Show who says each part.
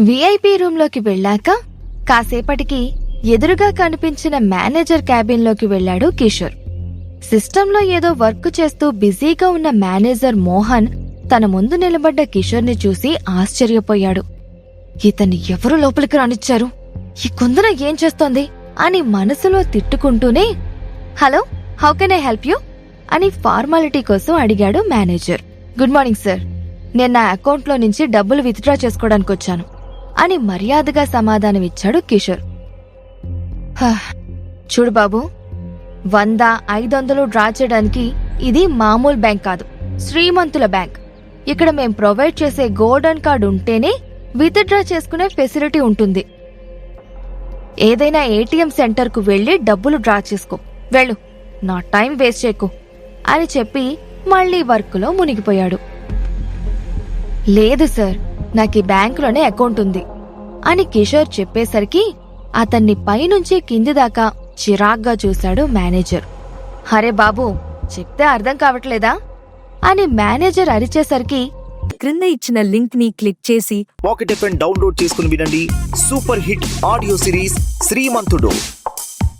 Speaker 1: VIP రూంలోకి వెళ్ళాక కాసేపటికి ఎదురుగా కనిపించిన మేనేజర్ క్యాబిన్లోకి వెళ్ళాడు కిషోర్. సిస్టంలో ఏదో వర్క్ చేస్తూ బిజీగా ఉన్న మేనేజర్ మోహన్ తన ముందు నిలబడ్డ కిషోర్ని చూసి ఆశ్చర్యపోయాడు. ఇతన్ని ఎవరు లోపలికి రానిచ్చారు? ఈ కుందన ఏం చేస్తోంది? అని మనసులో తిట్టుకుంటూనే hello how can I help you? అని ఫార్మాలిటీ కోసం అడిగాడు మేనేజర్. Good morning sir. నేను నా అకౌంట్లో నుంచి డబ్బులు విత్డ్రా చేసుకోవడానికి వచ్చాను అని మర్యాదగా సమాధానమిచ్చాడు కిషోర్. "హ, చూడు బాబు వంద ఐదు వందలు డ్రా చేయడానికి ఇది మామూలు బ్యాంక్ కాదు శ్రీమంతుల బ్యాంక్. ఇక్కడ మేం ప్రొవైడ్ చేసే గోల్డెన్ కార్డ్ ఉంటేనే విత్డ్రా చేసుకునే ఫెసిలిటీ ఉంటుంది. ఏదైనా ఏటీఎం సెంటర్కు వెళ్ళి డబ్బులు డ్రా చేసుకో. వెళ్ళు నా టైం వేస్ట్ చేయకు అని చెప్పి మళ్ళీ వర్క్లో మునిగిపోయాడు. లేదు సార్ నాకు ఈ బ్యాంకులోనే అకౌంట్ ఉంది అని కిషోర్ చెప్పేసరికి అతన్ని పైనుంచి కింది దాకా చిరాగ్గా చూశాడు మేనేజర్. హరే బాబు చెప్తే అర్థం కావట్లేదా? అని మేనేజర్ అరిచేసరికి
Speaker 2: క్రింద ఇచ్చిన లింక్ని క్లిక్ చేసి
Speaker 3: పాకెట్ ఎఫ్ డౌన్లోడ్ చేసుకుని వినండి. Super hit audio series Srimanthudu.